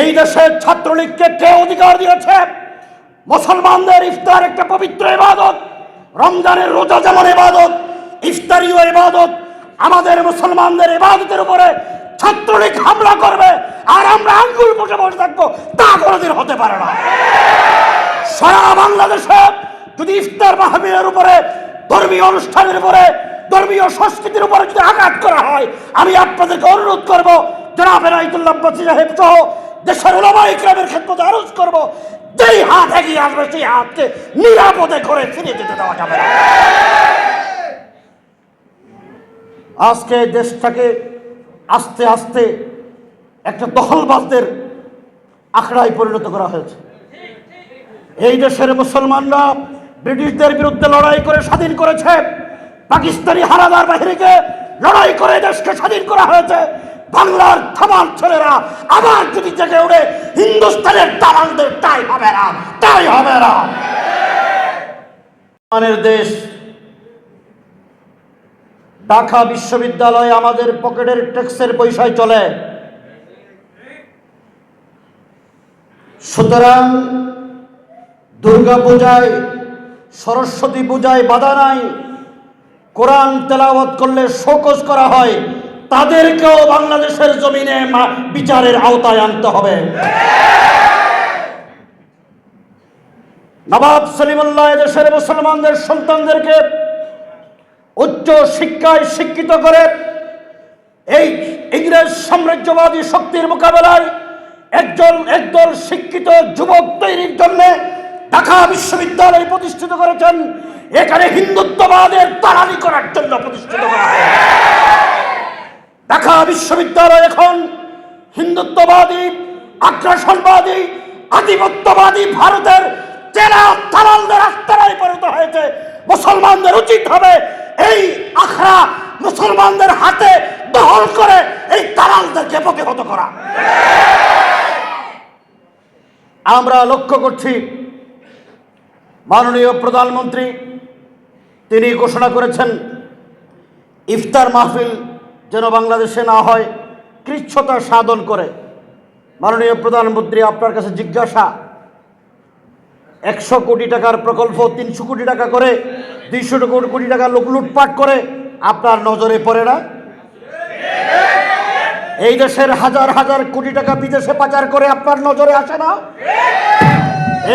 এই দেশের ছাত্রলীগকে কে অধিকার দিয়েছে? মুসলমানদের ইফতার একটা পবিত্র ইবাদত, রমজানের রোজা যেমন ইবাদত, ইফতারিও ইবাদত। আমাদের মুসলমানদের ইবাদতের উপরে ছাত্রলীগ হামলা করবে আর আমরা আঙ্গুল বসে বসে থাকব, তা কোনোদিন হতে পারে না। সারা বাংলাদেশে যদি ইফতার মাহবিলের উপরে, ধর্মীয় অনুষ্ঠানের উপরে, ধর্মীয় সংস্কৃতির উপরে যদি আঘাত করা হয়, আমি আপনাদেরকে অনুরোধ করব, জনাব এনায়তুল্লাহ সাহেব সহ দেশের ওলামা ইকরামের ক্ষেত্রে আরোজ করব। যেই হাত এগিয়ে আসবে, সেই হাতকে নিরাপদে করে ফিরে যেতে দেওয়া যাবে না। আজকে দেশটাকে আস্তে আস্তে একটা দখলবাজদের আখড়ায় পরিণত করা হয়েছে। এই দেশের মুসলমানরা ব্রিটিশদের বিরুদ্ধে লড়াই করে স্বাধীন করেছে। পাকিস্তানি হারাদার বাহিনীকে লড়াই করে দেশকে স্বাধীন করা হয়েছে। বাংলার থামাল ছেলেরা আবার যদি জেগে উঠে হিন্দুস্তানের দালালদের তাই হবে না, তাই হবে না। দেশ, ঢাকা বিশ্ববিদ্যালয়ে আমাদের পকেটের ট্যাক্সের পয়সায় চলে। সুতরাং দুর্গা পূজায়, সরস্বতী পূজায় বাধা নাই। কোরআন তেলাওয়াত করলে শোকজ করা হয়। তাদেরকেও বাংলাদেশের জমিনে বিচারের আওতায় আনতে হবে। নবাব সলিমুল্লাহ দেশের মুসলমানদের সন্তানদেরকে উচ্চ শিক্ষায় শিক্ষিত করে এই ইংরেজ সাম্রাজ্যবাদী শক্তির মোকাবেলায় একজন একদল শিক্ষিত যুবক তৈরির জন্য ঢাকা বিশ্ববিদ্যালয় প্রতিষ্ঠিত করেছেন। এখানে হিন্দুত্ববাদের তালানি করার জন্য প্রতিষ্ঠিত করা হয় ঢাকা বিশ্ববিদ্যালয় এখন হিন্দুত্ববাদী, আগ্রাসনবাদী, আধিপত্যবাদী ভারতের চেনা দালালদের আস্তারায় পরিণত হয়েছে। মুসলমানদের উচিত হবে এই আখড়া মুসলমানদের হাতে দখল করে এই দালালদেরকে প্রতিহত করা। আমরা লক্ষ্য করছি, মাননীয় প্রধানমন্ত্রী তিনি ঘোষণা করেছেন, ইফতার মাহফিল যেন বাংলাদেশে না হয় কৃচ্ছতা সাধন করে। মাননীয় প্রধানমন্ত্রী, আপনার কাছে জিজ্ঞাসা, একশো কোটি টাকার প্রকল্প, তিনশো কোটি টাকা করে, দুইশো কোটি টাকা লোক লুটপাট করে, আপনার নজরে পড়ে না? এই দেশের হাজার হাজার কোটি টাকা বিদেশে পাচার করে আপনার নজরে আসে না?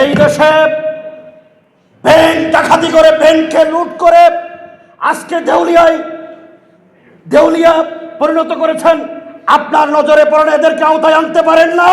এই দেশে ব্যাংক ডাকাতি করে ব্যাংককে লুট করে, আজকে দেউলিয়ায় দেউলিয়া পরিণত করেছেন। আপনার নজরে পড়েন এদেরকে আওতায় আনতে পারেন না।